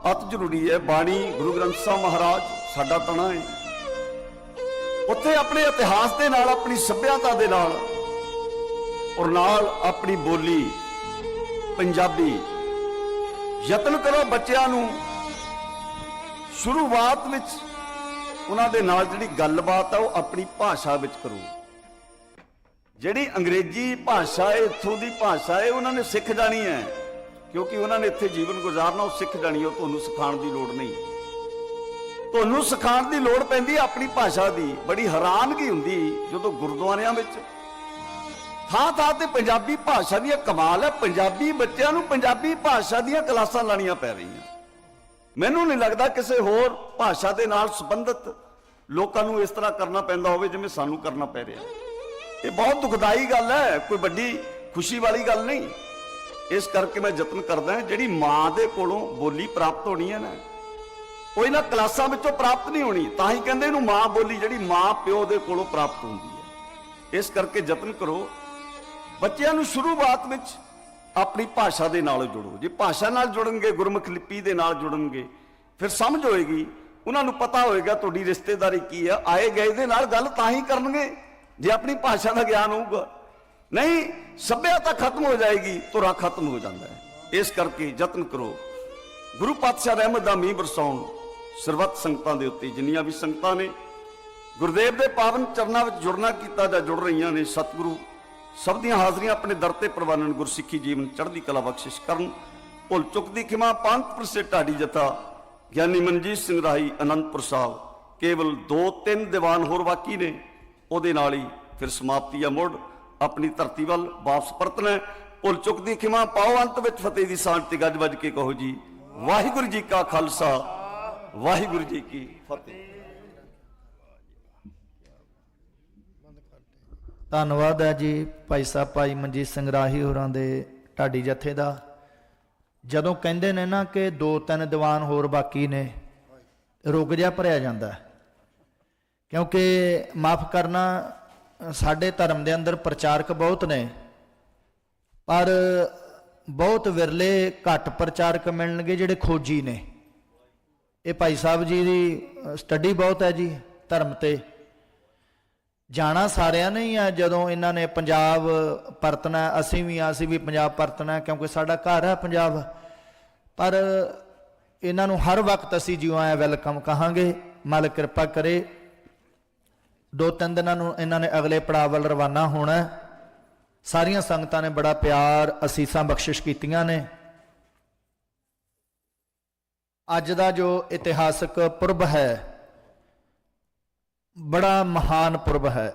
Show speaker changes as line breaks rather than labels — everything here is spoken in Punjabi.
ਅਤ ਜ਼ਰੂਰੀ ਹੈ, ਬਾਣੀ, ਗੁਰੂ ਗ੍ਰੰਥ ਸਾਹਿਬ ਮਹਾਰਾਜ, ਸਾਡਾ ਤਣਾ ਹੈ। ਉੱਥੇ ਆਪਣੇ ਇਤਿਹਾਸ ਦੇ ਨਾਲ, ਆਪਣੀ ਸੱਭਿਆਤਾ ਦੇ ਨਾਲ ਔਰ ਨਾਲ ਆਪਣੀ ਬੋਲੀ, ਪੰਜਾਬੀ ਯਤਨ ਕਰੋ ਬੱਚਿਆਂ ਨੂੰ। ਸ਼ੁਰੂਆਤ ਵਿੱਚ ਉਹਨਾਂ ਦੇ ਨਾਲ ਜਿਹੜੀ ਗੱਲਬਾਤ ਆ, ਉਹ ਆਪਣੀ ਭਾਸ਼ਾ ਵਿੱਚ ਕਰੋ। ਜਿਹੜੀ ਅੰਗਰੇਜ਼ੀ ਭਾਸ਼ਾ ਹੈ, ਇੱਥੋਂ ਦੀ ਭਾਸ਼ਾ ਹੈ, ਉਹਨਾਂ ਨੇ ਸਿੱਖ ਜਾਣੀ ਹੈ। ਕਿਉਂਕਿ ਉਹਨਾਂ ਨੇ ਇੱਥੇ ਜੀਵਨ ਗੁਜ਼ਾਰਨਾ, ਉਹ ਸਿੱਖ ਜਾਣੀ, ਉਹ ਤੁਹਾਨੂੰ ਸਿਖਾਉਣ ਦੀ ਲੋੜ ਨਹੀਂ। ਤੁਹਾਨੂੰ ਸਿਖਾਉਣ ਦੀ ਲੋੜ ਪੈਂਦੀ ਆਪਣੀ ਭਾਸ਼ਾ ਦੀ। ਬੜੀ ਹੈਰਾਨਗੀ ਹੁੰਦੀ ਜਦੋਂ ਗੁਰਦੁਆਰਿਆਂ ਵਿੱਚ। ਥਾਂ ਥਾਂ ਤੇ ਪੰਜਾਬੀ ਭਾਸ਼ਾ ਦੀ ਕਮਾਲ ਹੈ। ਪੰਜਾਬੀ ਬੱਚਿਆਂ ਨੂੰ ਪੰਜਾਬੀ ਭਾਸ਼ਾ ਦੀਆਂ ਕਲਾਸਾਂ ਲਾਣੀਆਂ ਪੈ ਰਹੀਆਂ। ਮੈਨੂੰ ਨਹੀਂ ਲੱਗਦਾ ਕਿਸੇ ਹੋਰ ਭਾਸ਼ਾ ਦੇ ਨਾਲ ਸੰਬੰਧਿਤ ਲੋਕਾਂ ਨੂੰ ਇਸ ਤਰ੍ਹਾਂ ਕਰਨਾ ਪੈਂਦਾ ਹੋਵੇ ਜਿਵੇਂ ਸਾਨੂੰ ਕਰਨਾ ਪੈ ਰਿਹਾ। ਇਹ ਬਹੁਤ ਦੁਖਦਾਈ ਗੱਲ ਹੈ, ਕੋਈ ਵੱਡੀ ਖੁਸ਼ੀ ਵਾਲੀ ਗੱਲ ਨਹੀਂ। ਇਸ ਕਰਕੇ ਮੈਂ ਯਤਨ ਕਰਦਾ ਜਿਹੜੀ ਮਾਂ ਦੇ ਕੋਲੋਂ ਬੋਲੀ ਪ੍ਰਾਪਤ ਹੋਣੀ ਹੈ ਨਾ, ਉਹ ਇਹਨਾਂ ਕਲਾਸਾਂ ਵਿੱਚੋਂ ਪ੍ਰਾਪਤ ਨਹੀਂ ਹੋਣੀ, ਤਾਂ ਹੀ ਕਹਿੰਦੇ ਇਹਨੂੰ ਮਾਂ ਬੋਲੀ, ਜਿਹੜੀ ਮਾਂ ਪਿਓ ਦੇ ਕੋਲੋਂ ਪ੍ਰਾਪਤ ਹੁੰਦੀ ਹੈ। ਇਸ ਕਰਕੇ ਯਤਨ ਕਰੋ, ਬੱਚਿਆਂ ਨੂੰ ਸ਼ੁਰੂਆਤ ਵਿੱਚ ਆਪਣੀ ਭਾਸ਼ਾ ਦੇ ਨਾਲ ਜੋੜੋ। ਜੇ ਭਾਸ਼ਾ ਨਾਲ ਜੁੜਨਗੇ, ਗੁਰਮੁਖ ਲਿਪੀ ਦੇ ਨਾਲ ਜੁੜਨਗੇ, ਫਿਰ ਸਮਝ ਹੋਏਗੀ, ਉਹਨਾਂ ਨੂੰ ਪਤਾ ਹੋਏਗਾ ਤੁਹਾਡੀ ਰਿਸ਼ਤੇਦਾਰੀ ਕੀ ਆ ਆਏ ਗਏ ਦੇ ਨਾਲ ਗੱਲ ਤਾਂ ਹੀ ਕਰਨਗੇ, ਜੇ ਆਪਣੀ ਭਾਸ਼ਾ ਦਾ ਗਿਆਨ ਹੋਊਗਾ। ਨਹੀਂ ਸੱਭਿਆਤਾ ਖਤਮ ਹੋ ਜਾਏਗੀ ਧੁਰਾ ਖਤਮ ਹੋ ਜਾਂਦਾ ਹੈ। ਇਸ ਕਰਕੇ ਯਤਨ ਕਰੋ। ਗੁਰੂ ਪਾਤਸ਼ਾਹ ਰਹਿਮਤ ਦਾ ਮੀਂਹ ਬਰਸਾਉਣ ਸਰਬੱਤ ਸੰਗਤਾਂ ਦੇ ਉੱਤੇ, ਜਿੰਨੀਆਂ ਵੀ ਸੰਗਤਾਂ ਨੇ, ਗੁਰਦੇਵ ਦੇ ਪਾਵਨ ਚਰਨਾਂ ਵਿੱਚ ਜੁੜਨਾ ਕੀਤਾ ਜਾਂ ਜੁੜ ਰਹੀਆਂ ਨੇ, ਸਤਿਗੁਰੂ ਸਭ ਦੀਆਂ ਹਾਜ਼ਰੀਆਂ ਆਪਣੇ ਦਰ ਤੇ ਪ੍ਰਵਾਨਣ ਗੁਰਸਿੱਖੀ ਜੀਵਨ ਚੜ੍ਹਦੀ ਕਲਾ ਬਖਸ਼ਿਸ਼ ਕਰਨ। ਭੁੱਲ ਚੁੱਕ ਦੀ ਖਿਮਾ ਪੰਥ ਪ੍ਰਸੇ ਢਾਡੀ ਜਥਾ, ਗਿਆਨੀ ਮਨਜੀਤ ਸਿੰਘ ਰਾਹੀ, ਅਨੰਦਪੁਰ ਸਾਹਿਬ। ਕੇਵਲ 2-3 ਦੀਵਾਨ ਹੋਰ ਬਾਕੀ ਨੇ, ਉਹਦੇ ਨਾਲ ਹੀ ਫਿਰ ਸਮਾਪਤੀ ਆ ਮੁੜ। ਆਪਣੀ ਧਰਤੀ ਵੱਲ ਵਾਪਸ ਪਰਤਣਾ ਹੈ। ਭੁੱਲ ਚੁੱਕ ਦੀ ਖਿਮਾ ਪਾਓ ਅੰਤ ਵਿੱਚ ਫਤਿਹ ਦੀ ਸਾਂਝ ਤੇ ਗੱਜ ਵੱਜ ਕੇ ਕਹੋ ਜੀ, ਵਾਹਿਗੁਰੂ ਜੀ ਕਾ ਖਾਲਸਾ, ਵਾਹਿਗੁਰੂ ਜੀ ਕੀ ਫਤਿਹ।
ਧੰਨਵਾਦ ਹੈ ਜੀ ਭਾਈ ਸਾਹਿਬ, ਭਾਈ ਮਨਜੀਤ ਸਿੰਘ ਰਾਹੀ ਹੋਰਾਂ ਦੇ ਢਾਡੀ ਜਥੇ ਦਾ। ਜਦੋਂ ਕਹਿੰਦੇ ਨੇ ਨਾ ਕਿ ਦੋ ਤਿੰਨ ਦੀਵਾਨ ਹੋਰ ਬਾਕੀ ਨੇ, ਰੁਕ ਜਾ ਭਰਿਆ ਜਾਂਦਾ। ਕਿਉਂਕਿ ਮਾਫ ਕਰਨਾ ਸਾਡੇ ਧਰਮ ਦੇ ਅੰਦਰ ਪ੍ਰਚਾਰਕ ਬਹੁਤ ਨੇ, ਪਰ ਬਹੁਤ ਵਿਰਲੇ ਘੱਟ ਪ੍ਰਚਾਰਕ ਮਿਲਣਗੇ ਜਿਹੜੇ ਖੋਜੀ ਨੇ। ਇਹ ਭਾਈ ਸਾਹਿਬ ਜੀ ਦੀ ਸਟੱਡੀ ਬਹੁਤ ਹੈ ਜੀ ਧਰਮ ਤੇ। ਜਾਣਾ ਸਾਰਿਆਂ ਨੇ ਹੀ ਆ ਜਦੋਂ ਇਹਨਾਂ ਨੇ ਪੰਜਾਬ ਪਰਤਣਾ, ਅਸੀਂ ਵੀ ਆ ਅਸੀਂ ਵੀ ਪੰਜਾਬ ਪਰਤਣਾ, ਕਿਉਂਕਿ ਸਾਡਾ ਘਰ ਹੈ ਪੰਜਾਬ। ਪਰ ਇਹਨਾਂ ਨੂੰ ਹਰ ਵਕਤ ਅਸੀਂ ਜਿਉਂ ਆਇਆ, ਵੈਲਕਮ ਕਹਾਂਗੇ। ਮਾਲਕ ਕਿਰਪਾ ਕਰੇ। ਦੋ ਤਿੰਨ ਦਿਨਾਂ ਨੂੰ ਇਹਨਾਂ ਨੇ ਅਗਲੇ ਪੜਾਅ ਵੱਲ ਰਵਾਨਾ ਹੋਣਾ ਸਾਰੀਆਂ ਸੰਗਤਾਂ ਨੇ ਬੜਾ ਪਿਆਰ ਅਸੀਸਾਂ ਬਖਸ਼ਿਸ਼ ਕੀਤੀਆਂ ਨੇ। ਅੱਜ ਦਾ ਜੋ ਇਤਿਹਾਸਕ ਪੁਰਬ ਹੈ, ਬੜਾ ਮਹਾਨ ਪੁਰਬ ਹੈ।